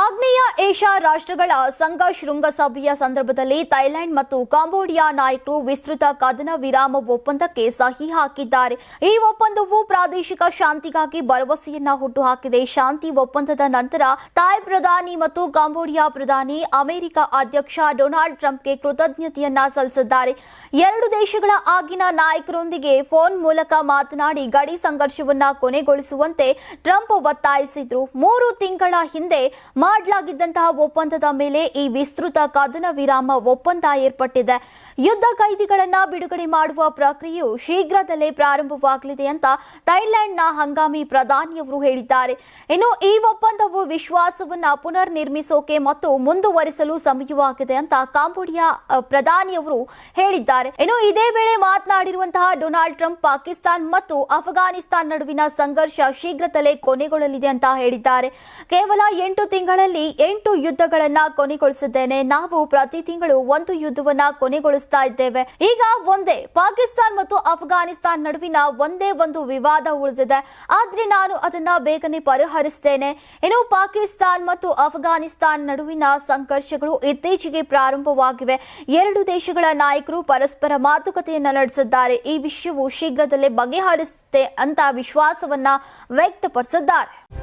ಆಗ್ನೇಯ ಏಷ್ಯಾ ರಾಷ್ಟ್ರಗಳ ಸಂಘ ಶೃಂಗಸಭೆಯ ಸಂದರ್ಭದಲ್ಲಿ ಥೈಲ್ಯಾಂಡ್ ಮತ್ತು ಕಾಂಬೋಡಿಯಾ ನಾಯಕರು ವಿಸ್ತೃತ ಕದನ ವಿರಾಮ ಒಪ್ಪಂದಕ್ಕೆ ಸಹಿ ಹಾಕಿದ್ದಾರೆ. ಈ ಒಪ್ಪಂದವು ಪ್ರಾದೇಶಿಕ ಶಾಂತಿಗಾಗಿ ಭರವಸೆಯನ್ನ ಹುಟ್ಟುಹಾಕಿದೆ. ಶಾಂತಿ ಒಪ್ಪಂದದ ನಂತರ ಥಾಯ್ ಪ್ರಧಾನಿ ಮತ್ತು ಕಾಂಬೋಡಿಯಾ ಪ್ರಧಾನಿ ಅಮೆರಿಕ ಅಧ್ಯಕ್ಷ ಡೊನಾಲ್ಡ್ ಟ್ರಂಪ್ಗೆ ಕೃತಜ್ಞತೆಯನ್ನ ಸಲ್ಲಿಸಿದ್ದಾರೆ. ಎರಡು ದೇಶಗಳ ಆಗಿನ ನಾಯಕರೊಂದಿಗೆ ಫೋನ್ ಮೂಲಕ ಮಾತನಾಡಿ ಗಡಿ ಸಂಘರ್ಷವನ್ನ ಕೊನೆಗೊಳಿಸುವಂತೆ ಟ್ರಂಪ್ ಒತ್ತಾಯಿಸಿದ್ರು. ಮೂರು ತಿಂಗಳ ಹಿಂದೆ ಮಾಡಲಾಗಿದ್ದಂತಹ ಒಪ್ಪಂದದ ಮೇಲೆ ಈ ವಿಸ್ತೃತ ಕದನ ವಿರಾಮ ಒಪ್ಪಂದ ಏರ್ಪಟ್ಟಿದೆ. ಯುದ್ಧ ಕೈದಿಗಳನ್ನು ಬಿಡುಗಡೆ ಮಾಡುವ ಪ್ರಕ್ರಿಯೆಯು ಶೀಘ್ರದಲ್ಲೇ ಪ್ರಾರಂಭವಾಗಲಿದೆ ಅಂತ ಥೈಲ್ಯಾಂಡ್ನ ಹಂಗಾಮಿ ಪ್ರಧಾನಿಯವರು ಹೇಳಿದ್ದಾರೆ. ಇನ್ನು ಈ ಒಪ್ಪಂದವು ವಿಶ್ವಾಸವನ್ನು ಪುನರ್ ನಿರ್ಮಿಸೋಕೆ ಮತ್ತು ಮುಂದುವರಿಸಲು ಸಮಯವಾಗಿದೆ ಅಂತ ಕಾಂಬೋಡಿಯಾ ಪ್ರಧಾನಿಯವರು ಹೇಳಿದ್ದಾರೆ. ಇನ್ನು ಇದೇ ವೇಳೆ ಮಾತನಾಡಿರುವಂತಹ ಡೊನಾಲ್ಡ್ ಟ್ರಂಪ್ ಪಾಕಿಸ್ತಾನ್ ಮತ್ತು ಅಫ್ಘಾನಿಸ್ತಾನ್ ನಡುವಿನ ಸಂಘರ್ಷ ಶೀಘ್ರದಲ್ಲೇ ಕೊನೆಗೊಳ್ಳಲಿದೆ ಅಂತ ಹೇಳಿದ್ದಾರೆ. ಕೇವಲ ಎಂಟು ತಿಂಗಳಲ್ಲಿ ಎಂಟು ಯುದ್ಧಗಳನ್ನ ಕೊನೆಗೊಳಿಸಿದ್ದೇನೆ. ನಾವು ಪ್ರತಿ ತಿಂಗಳು ಒಂದು ಯುದ್ಧವನ್ನ ಕೊನೆಗೊಳಿಸ್ತಾ ಇದ್ದೇವೆ. ಈಗ ಒಂದೇ, ಪಾಕಿಸ್ತಾನ್ ಮತ್ತು ಅಫ್ಘಾನಿಸ್ತಾನ್ ನಡುವಿನ ಒಂದೇ ಒಂದು ವಿವಾದ ಉಳಿದಿದೆ. ಆದ್ರೆ ನಾನು ಅದನ್ನ ಬೇಗನೆ ಪರಿಹರಿಸ್ತೇನೆ. ಇನ್ನು ಪಾಕಿಸ್ತಾನ್ ಮತ್ತು ಅಫ್ಘಾನಿಸ್ತಾನ್ ನಡುವಿನ ಸಂಘರ್ಷಗಳು ಇತ್ತೀಚೆಗೆ ಪ್ರಾರಂಭವಾಗಿವೆ. ಎರಡು ದೇಶಗಳ ನಾಯಕರು ಪರಸ್ಪರ ಮಾತುಕತೆಯನ್ನ ನಡೆಸಿದ್ದಾರೆ. ಈ ವಿಷಯವು ಶೀಘ್ರದಲ್ಲೇ ಬಗೆಹರಿಸುತ್ತೆ ಅಂತ ವಿಶ್ವಾಸವನ್ನ ವ್ಯಕ್ತಪಡಿಸಿದ್ದಾರೆ.